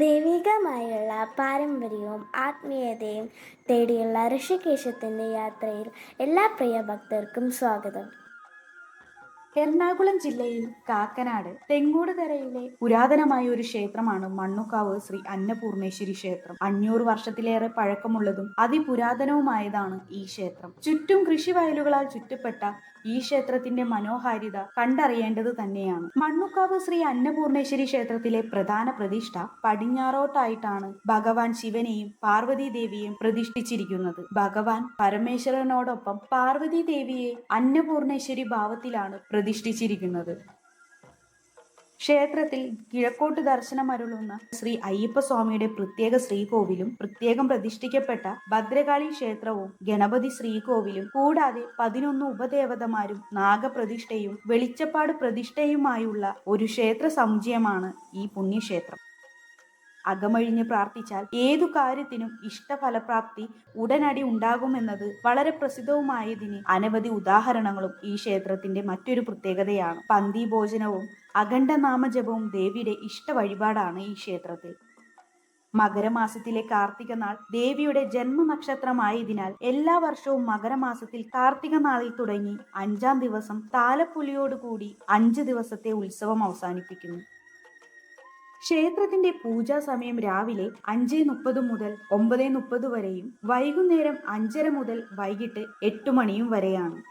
ദൈവികമായുള്ള പാരമ്പര്യവും ആത്മീയതയും തേടിയുള്ള ഋഷികേശത്തിന്റെ യാത്രയിൽ എല്ലാ പ്രിയ ഭക്തർക്കും സ്വാഗതം. എറണാകുളം ജില്ലയിൽ കാക്കനാട് തെങ്ങോടുകരയിലെ പുരാതനമായ ഒരു ക്ഷേത്രമാണ് മണ്ണുക്കാവ് ശ്രീ അന്നപൂർണേശ്വരി ക്ഷേത്രം. അഞ്ഞൂറ് വർഷത്തിലേറെ പഴക്കമുള്ളതും അതിപുരാതനവുമായതാണ് ഈ ക്ഷേത്രം. ചുറ്റും കൃഷി വയലുകളാൽ ചുറ്റപ്പെട്ട ഈ ക്ഷേത്രത്തിന്റെ മനോഹാരിത കണ്ടറിയേണ്ടത് തന്നെയാണ്. മണ്ണുക്കാവ് ശ്രീ അന്നപൂർണേശ്വരി ക്ഷേത്രത്തിലെ പ്രധാന പ്രതിഷ്ഠ പടിഞ്ഞാറോട്ടായിട്ടാണ് ഭഗവാൻ ശിവനെയും പാർവതി ദേവിയെയും പ്രതിഷ്ഠിച്ചിരിക്കുന്നത്. ഭഗവാൻ പരമേശ്വരനോടൊപ്പം പാർവതി ദേവിയെ അന്നപൂർണേശ്വരി ഭാവത്തിലാണ് പ്രതിഷ്ഠിച്ചിരിക്കുന്നത്. ക്ഷേത്രത്തിൽ കിഴക്കോട്ട് ദർശനം അരുളുന്ന ശ്രീ അയ്യപ്പസ്വാമിയുടെ പ്രത്യേക ശ്രീകോവിലും പ്രത്യേകം പ്രതിഷ്ഠിക്കപ്പെട്ട ഭദ്രകാളി ക്ഷേത്രവും ഗണപതി ശ്രീകോവിലും കൂടാതെ പതിനൊന്ന് ഉപദേവതമാരും നാഗപ്രതിഷ്ഠയും വെളിച്ചപ്പാട് പ്രതിഷ്ഠയുമായുള്ള ഒരു ക്ഷേത്ര സമുച്ചയമാണ് ഈ പുണ്യക്ഷേത്രം. അകമഴിഞ്ഞ് പ്രാർത്ഥിച്ചാൽ ഏതു കാര്യത്തിനും ഇഷ്ടഫലപ്രാപ്തി ഉടനടി ഉണ്ടാകുമെന്നത് വളരെ പ്രസിദ്ധവുമായതിന് അനവധി ഉദാഹരണങ്ങളും ഈ ക്ഷേത്രത്തിന്റെ മറ്റൊരു പ്രത്യേകതയാണ്. പന്തി ഭോജനവും അഖണ്ഡ നാമജപവും ദേവിയുടെ ഇഷ്ട വഴിപാടാണ് ഈ ക്ഷേത്രത്തിൽ. മകരമാസത്തിലെ കാർത്തിക നാൾ ദേവിയുടെ ജന്മനക്ഷത്രമായതിനാൽ എല്ലാ വർഷവും മകരമാസത്തിൽ കാർത്തിക നാളിൽ തുടങ്ങി അഞ്ചാം ദിവസം താലപ്പൊലിയോടുകൂടി അഞ്ച് ദിവസത്തെ ഉത്സവം അവസാനിപ്പിക്കുന്നു. ക്ഷേത്രത്തിന്റെ പൂജാ സമയം രാവിലെ അഞ്ച് മുപ്പത് മുതൽ ഒമ്പത് മുപ്പത് വരെയും വൈകുന്നേരം അഞ്ചര മുതൽ വൈകിട്ട് എട്ട് മണിയും വരെയാണ്.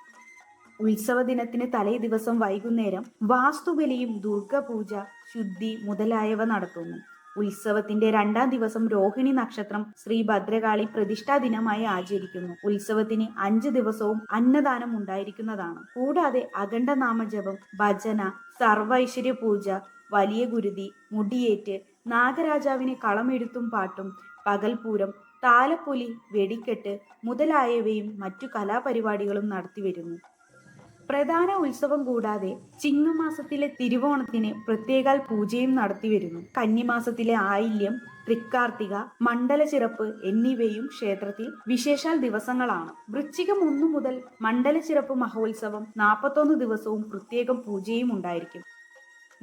ഉത്സവ ദിനത്തിന് തലേ ദിവസം വൈകുന്നേരം വാസ്തുബലിയും ദുർഗപൂജ ശുദ്ധി മുതലായവ നടത്തുന്നു. ഉത്സവത്തിന്റെ രണ്ടാം ദിവസം രോഹിണി നക്ഷത്രം ശ്രീ ഭദ്രകാളി പ്രതിഷ്ഠാ ദിനമായി ആചരിക്കുന്നു. ഉത്സവത്തിന് അഞ്ച് ദിവസവും അന്നദാനം ഉണ്ടായിരിക്കുന്നതാണ്. കൂടാതെ അഖണ്ഡനാമജപം ഭജന സർവൈശ്വര്യ പൂജ വലിയ ഗുരുതി മുടിയേറ്റ് നാഗരാജാവിനെ കളമെഴുത്തും പാട്ടും പകൽപൂരം താലപ്പൊലി വെടിക്കെട്ട് മുതലായവയും മറ്റു കലാപരിപാടികളും നടത്തിവരുന്നു പ്രധാന ഉത്സവം കൂടാതെ ചിങ്ങമാസത്തിലെ തിരുവോണത്തിന് പ്രത്യേകാൽ പൂജയും നടത്തിവരുന്നു കന്നിമാസത്തിലെ ആയില്യം തൃക്കാർത്തിക മണ്ഡലച്ചിറപ്പ് എന്നിവയും ക്ഷേത്രത്തിൽ വിശേഷാൽ ദിവസങ്ങളാണ്. വൃശ്ചികം ഒന്നു മുതൽ മണ്ഡലച്ചിറപ്പ് മഹോത്സവം നാൽപ്പത്തൊന്ന് ദിവസവും പ്രത്യേകം പൂജയും ഉണ്ടായിരിക്കും.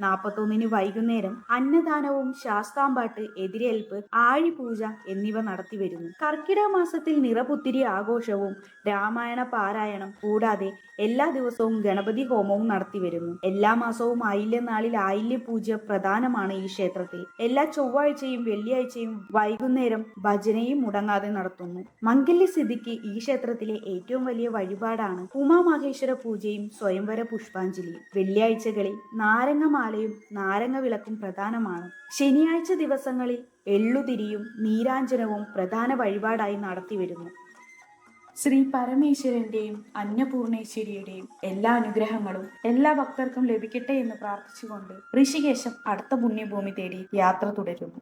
നാൽപ്പത്തൊന്നിന് വൈകുന്നേരം അന്നദാനവും ശാസ്താംപാട്ട് എതിരേൽപ്പ് ആഴിപൂജ എന്നിവ നടത്തിവരുന്നു. കർക്കിടക മാസത്തിൽ നിറപുത്തിരി ആഘോഷവും രാമായണ പാരായണം കൂടാതെ എല്ലാ ദിവസവും ഗണപതി ഹോമവും നടത്തിവരുന്നു. എല്ലാ മാസവും ആയില്യ നാളിൽ ആയില്യ പൂജ പ്രധാനമാണ് ഈ ക്ഷേത്രത്തിൽ. എല്ലാ ചൊവ്വാഴ്ചയും വെള്ളിയാഴ്ചയും വൈകുന്നേരം ഭജനയും മുടങ്ങാതെ നടത്തുന്നു. മംഗല്യ സിദ്ധിക്ക് ഈ ക്ഷേത്രത്തിലെ ഏറ്റവും വലിയ വഴിപാടാണ് ഉമാമഹേശ്വര പൂജയും സ്വയംവര പുഷ്പാഞ്ജലിയും. വെള്ളിയാഴ്ചകളിൽ നാരങ്ങമാലയും നാരങ്ങ വിളക്കും പ്രധാനമാണ് ശനിയാഴ്ച ദിവസങ്ങളിൽ എള്ളുതിരിയും നീരാഞ്ജനവും പ്രധാന വഴിപാടായി നടത്തിവരുന്നു ശ്രീ പരമേശ്വരന്റെയും അന്നപൂർണേശ്വരിയുടെയും എല്ലാ അനുഗ്രഹങ്ങളും എല്ലാ ഭക്തർക്കും ലഭിക്കട്ടെ എന്ന് പ്രാർത്ഥിച്ചുകൊണ്ട് ഋഷികേശം അടുത്ത പുണ്യഭൂമി തേടി യാത്ര തുടരുന്നു